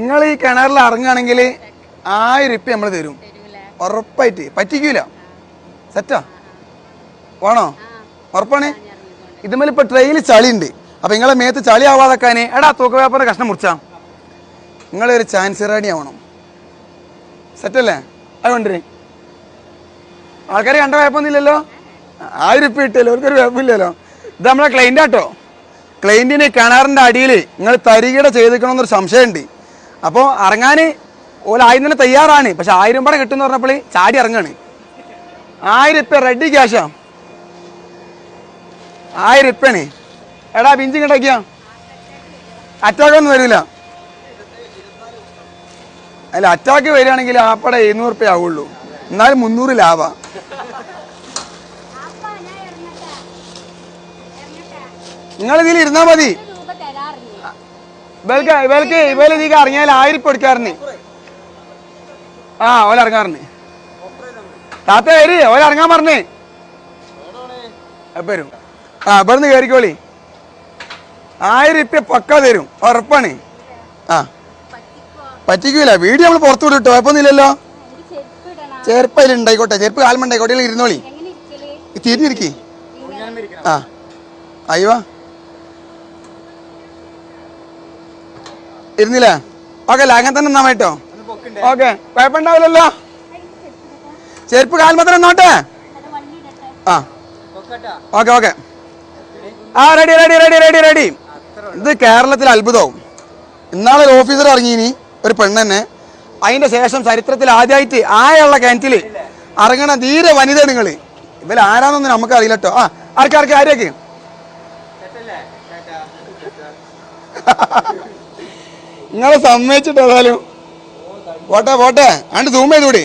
നിങ്ങൾ ഈ കിണറിൽ ഇറങ്ങുകയാണെങ്കിൽ ആയിരം ഉപ്പ നമ്മൾ തരും. ഉറപ്പായിട്ട്. പറ്റിക്കൂല. സെറ്റാ? വേണോ? ഉറപ്പാണ്? ഇതുമേൽ ഇപ്പൊ ട്രെയിൽ ചളിയുണ്ട്. അപ്പൊ നിങ്ങളെ മേത്ത് ചളി ആവാതെക്കാന് എടാ തൂക്ക പേപ്പറിന്റെ കഷ്ണം മുറിച്ചാ. നിങ്ങളൊരു ചാൻസ് റെഡി ആവണം. സെറ്റല്ലേ? അതുകൊണ്ട് ആൾക്കാർ കണ്ട കുഴപ്പമൊന്നുമില്ലല്ലോ? ആയിരം ഉപ്പ ഇട്ടല്ലോ അവർക്കൊരു കുഴപ്പമില്ലല്ലോ. ഇത് നമ്മളെ ക്ലൈന്റ് ആട്ടോ ക്ലൈന്റിന് കിണറിന്റെ അടിയിൽ നിങ്ങൾ തരികിട ചെയ്തിക്കണമെന്നൊരു സംശയമുണ്ട്. അപ്പോൾ ഇറങ്ങാൻ ഓല തന്നെ തയ്യാറാണ്. പക്ഷെ ആയിരം പടം കിട്ടുമെന്ന് പറഞ്ഞപ്പോൾ ചാടി ഇറങ്ങാണ്. ആയിരം ഉപ്പ റെഡി ക്യാഷാ ആയിരം ഉപ്പയാണ് എടാ പിഞ്ചി കിടക്കിയ അറ്റാക്ക് ഒന്നും വരില്ല. അല്ല അറ്റാക്ക് വരികയാണെങ്കിൽ ആപ്പടെ എഴുന്നൂറ് റുപ്യ ആവുള്ളൂ. എന്നാലും മുന്നൂറ് ലാഭ. നിങ്ങൾ ഇതിൽ ഇരുന്നാ മതി. രൂപ ഇവർക്ക് ഇവർക്ക് ഇവർ ഇതിക്ക് ഇറങ്ങിയാൽ ആയിരം ഇപ്പൊ എടുക്കാറുണ്ട് ആ ഓല ഇറങ്ങാറുണ്ട്. താത്ത വരി ഓല ഇറങ്ങാൻ പറഞ്ഞേ. വരും. ആ ഇവിടുന്ന് കയറിക്കോളി ആയിരം ഇപ്പ പക്ക തരും ഉറപ്പാണ്. ആ. പറ്റിക്കൂല വീഡിയോ നമ്മൾ പുറത്തു വിടും കുഴപ്പമൊന്നുമില്ലല്ലോ. എനിക്ക് ചെരുപ്പ് ചെരുപ്പ് കാലം ഉണ്ടായിക്കോട്ടെ ഇരുന്നോളി. തിരിഞ്ഞിരിക്കി. ആ. അയ്യോ. ഇരുന്നില്ലേ. ഓക്കെ അല്ല അങ്ങനെ തന്നെ നന്നാ കേട്ടോ. ഓക്കെ കുഴപ്പമുണ്ടാവില്ലല്ലോ? ചെരുപ്പ് കാൽമത്തം നിന്നോട്ടെ? അത് ഇടട്ടെ ആ ഓക്കെ ഓക്കെ. ആ ready ready ready ready ready ഇത് കേരളത്തിൽ അത്ഭുതവും. ഇന്നാളെ ഒരു ഓഫീസർ ഇറങ്ങിയിനി ഒരു പെണ്ണെന്നെ അതിന്റെ ശേഷം ചരിത്രത്തിൽ ആദ്യമായിട്ട് ആയുള്ള കിണറ്റിൽ ഇറങ്ങണ ധീര വനിത നിങ്ങൾ ഇവർ ആരാന്നൊന്നും നമുക്ക് അറിയില്ല കേട്ടോ. ആ ആർക്ക് ആർക്ക് ആരേക്ക് നിങ്ങളെ സമ്മതിച്ചിട്ട് ഏതായാലും പോട്ടെ. പോട്ടെ അണ്ട് സൂം ചെയ്തുകൂടി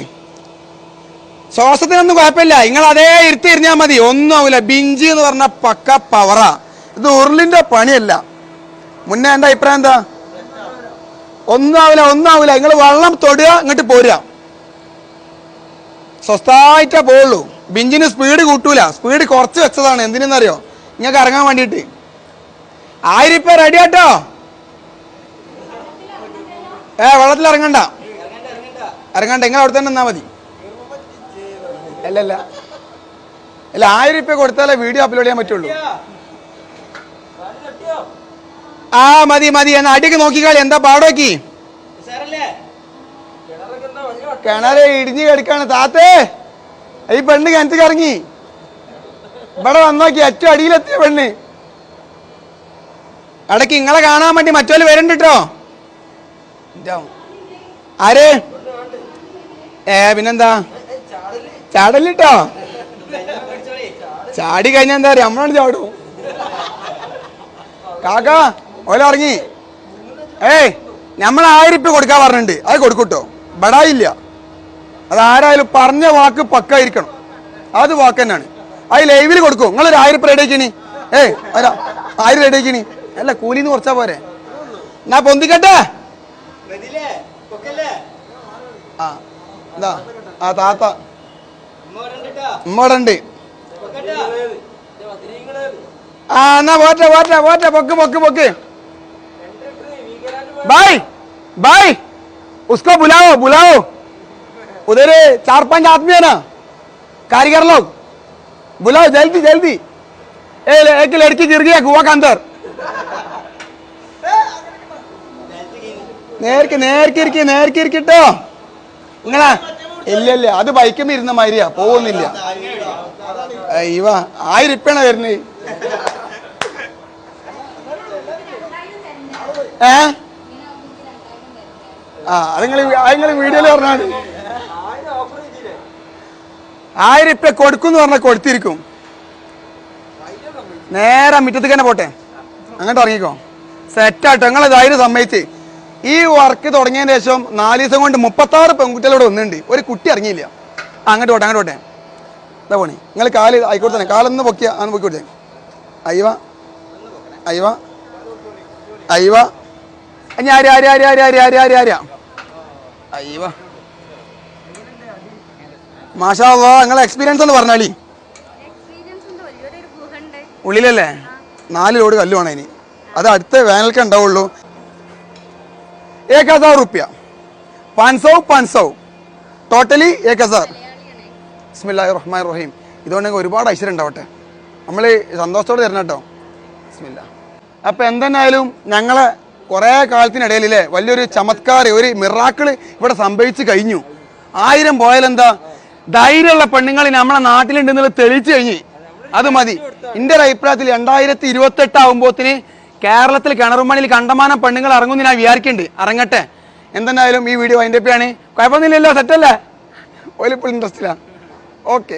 ശ്വാസത്തിനൊന്നും കുഴപ്പമില്ല. നിങ്ങൾ അതേ ഇരുത്തി എറിഞ്ഞാൽ മതി. ഒന്നും ആവില്ല ബിഞ്ചി എന്ന് പറഞ്ഞ പക്ക പവറാ ഇത് ഉരുളിന്റെ പണിയല്ല. മുന്നേ എന്റെ അഭിപ്രായം എന്താ? ഒന്നും ആവില്ല ഒന്നും ആവില്ല നിങ്ങൾ വെള്ളം തൊടുക ഇങ്ങോട്ട് പോരുക. സ്വസ്ഥായിട്ടേ പോവുള്ളൂ. ബിഞ്ചിന് സ്പീഡ് കൂട്ടൂല. സ്പീഡ് കുറച്ച് വെച്ചതാണ്. എന്തിനെന്നറിയോ? നിങ്ങൾക്ക് ഇറങ്ങാൻ വേണ്ടിയിട്ട്. ആയിരം ഇപ്പൊ റെഡി ആട്ടോ. ഏ വെള്ളത്തിൽ ഇറങ്ങണ്ട. ഇറങ്ങണ്ട. നിങ്ങൾ അവിടെ തന്നെ നിന്നാ മതി. അല്ലല്ല അല്ല ആയിരം ഉപ്പ കൊടുത്താലേ വീഡിയോ അപ്ലോഡ് ചെയ്യാൻ പറ്റുള്ളൂ. ആ മതി മതി. എന്നാ അടിക്ക് നോക്കിക്കാളി. എന്താ പാടോക്കി? കിണറ് ഇടിഞ്ഞു കിടക്കാണ്. താത്തേ ഈ പെണ്ണ് കിണറ്റ് കറങ്ങി. ഇവിടെ വന്നോക്കി. ഏറ്റവും അടിയിലെത്തിയ പെണ്ണ്. ഇടയ്ക്ക് ഇങ്ങളെ കാണാൻ വേണ്ടി മറ്റോൽ വരുന്നുണ്ട് കേട്ടോ ആര്? ഏ പിന്നെന്താ? ചാടല്ലിട്ടോ ചാടി കഴിഞ്ഞാ എന്താ പറയാ നമ്മളാണ് ചാടും. കാക്ക ഓല ഇറങ്ങി ഏയ് നമ്മൾ ആയിരം ഇപ്പൊ കൊടുക്കാൻ പറഞ്ഞിട്ടുണ്ട്. അത് കൊടുക്കൂട്ടോ. ബടായില്ല. അത് ആരായാലും പറഞ്ഞ വാക്ക് പക്കായിരിക്കണം. അത് വാക്ക് തന്നെയാണ്. അത് ലൈവിൽ കൊടുക്കും. നിങ്ങളൊരു ആയിരം ഇപ്പൊ റെഡിയാക്കിനി ഏയ് അല്ല ആയിരം റെഡിയാക്കിനി അല്ല കൂലിന്ന് കുറച്ചാ പോരെ. എന്നാ പൊന്തിക്കട്ടെ? ആ എന്താ ആ താത്ത ഉമ്മ ഉണ്ട് ആ എന്നാ പോട്ടെ പോട്ടെ പോട്ടെ പൊക്ക് പൊക്ക് പൊക്ക് भाई भाई उसको बुलाओ बुलाओ उधर चार पांच आदमी है ना कारीगर लोग बुलाओ जल्दी जल्दी ए, एक लड़की गिर गया कुआ के अंदर നേർക്ക് നേർക്ക് ഇരിക്കി നേർക്ക് ഇരിക്കട്ടോ. നിങ്ങളാ ഇല്ല ഇല്ല അത് ബൈക്കും ഇരുന്ന മാതിരിയാ പോകുന്നില്ല ഇവ ആയിരം ഇപ്പണ വരുന്നത് ഏ? ആ അതിങ്ങൾ അതിങ്ങൾ വീഡിയോയിൽ പറഞ്ഞാൽ മതി. ആയിരം ഇപ്പൊ കൊടുക്കും പറഞ്ഞാൽ കൊടുത്തിരിക്കും. നേരെ മുറ്റത്തേക്ക് തന്നെ പോട്ടെ. അങ്ങോട്ട് ഇറങ്ങിക്കോ. സെറ്റാട്ടോ നിങ്ങളെ ധൈര്യം സമ്മതിച്ച്. ഈ വർക്ക് തുടങ്ങിയതിന് ശേഷം നാല് ദിവസം കൊണ്ട് മുപ്പത്താറ് പെൺകുട്ടികളോട് വന്നിട്ടുണ്ട് ഒരു കുട്ടി ഇറങ്ങിയില്ല. അങ്ങോട്ട് ഓട്ടെ അങ്ങോട്ട് ഓട്ടെ ഇതാ പോണി. നിങ്ങൾ കാൽ ആയിക്കോട്ടെ തന്നെ. കാലൊന്ന് പൊക്കിയ അങ്ങനെ പൊക്കി കൊടുത്തേ. അയ്യവ. അയ്യവ. അയ്യവ. ഞാൻ ആര് ആര് ആര് ആര് ആര് ആര് ആര് ആരാ? അയ്യവ. മാഷാ നിങ്ങളെ എക്സ്പീരിയൻസ് എന്ന് പറഞ്ഞാലി ഉള്ളിലല്ലേ? നാല് ലോഡ് കല്ലുമാണ് ഇനി. അത് അടുത്ത വേനൽക്ക് ഉണ്ടാവുള്ളൂ. एक हजार रुपया पाँच सौ पाँच सौ ടോട്ടലി ഏക് ഹസാർ ബിസ്മില്ലാഹി റഹ്മാൻ റഹീം ഇതുകൊണ്ടെങ്കിൽ ഒരുപാട് ഐശ്വര്യം ഉണ്ടാവട്ടെ നമ്മൾ സന്തോഷത്തോടെ തരണം കേട്ടോ ബിസ്മില്ല അപ്പം എന്തെന്നായാലും ഞങ്ങളെ കുറേ കാലത്തിനിടയിൽ അല്ലേ വലിയൊരു ചമത്കാർ ഒരു മിറാക്കിൾ ഇവിടെ സംഭവിച്ചു കഴിഞ്ഞു ആയിരം പോയാലെന്താ ധൈര്യമുള്ള പെണ്ണുങ്ങൾ നമ്മളെ നാട്ടിലുണ്ടെന്നുള്ളത് തെളിയിച്ചു കഴിഞ്ഞ് അത് മതി എൻ്റെ ഒരു അഭിപ്രായത്തിൽ രണ്ടായിരത്തി ഇരുപത്തി എട്ട് ആകുമ്പോത്തിന് കേരളത്തിൽ കിണറുമണിയിൽ കണ്ടമാനം പെണ്ണുങ്ങൾ ഇറങ്ങുമെന്ന് ഞാൻ വിചാരിക്കുന്നുണ്ട്. ഇറങ്ങട്ടെ. എന്തെന്നായാലും ഈ വീഡിയോ അതിന്റെ ആണ് കുഴപ്പമൊന്നുമില്ലല്ലോ സെറ്റല്ലേ ഓലിപ്പോൾ ഇൻട്രസ്റ്റിലാണ് ഓക്കെ